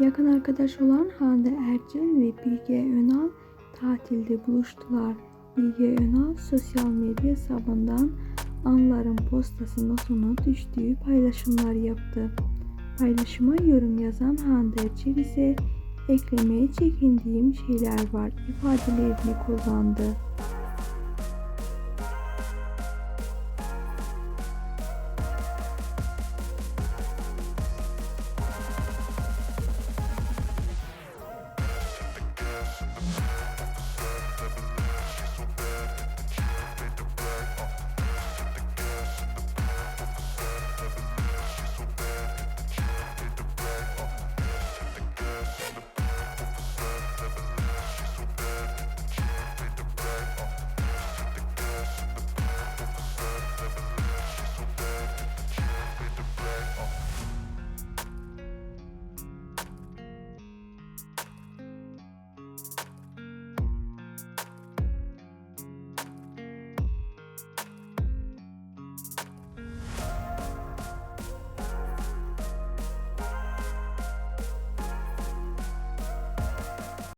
Yakın arkadaş olan Hande Erçel ve Bilge Önal tatilde buluştular. Bilge Önal sosyal medya hesabından anların postasının sonu düştüğü paylaşımlar yaptı. Paylaşıma yorum yazan Hande Erçel ise eklemeye çekindiğim şeyler var ifadelerini kullandı.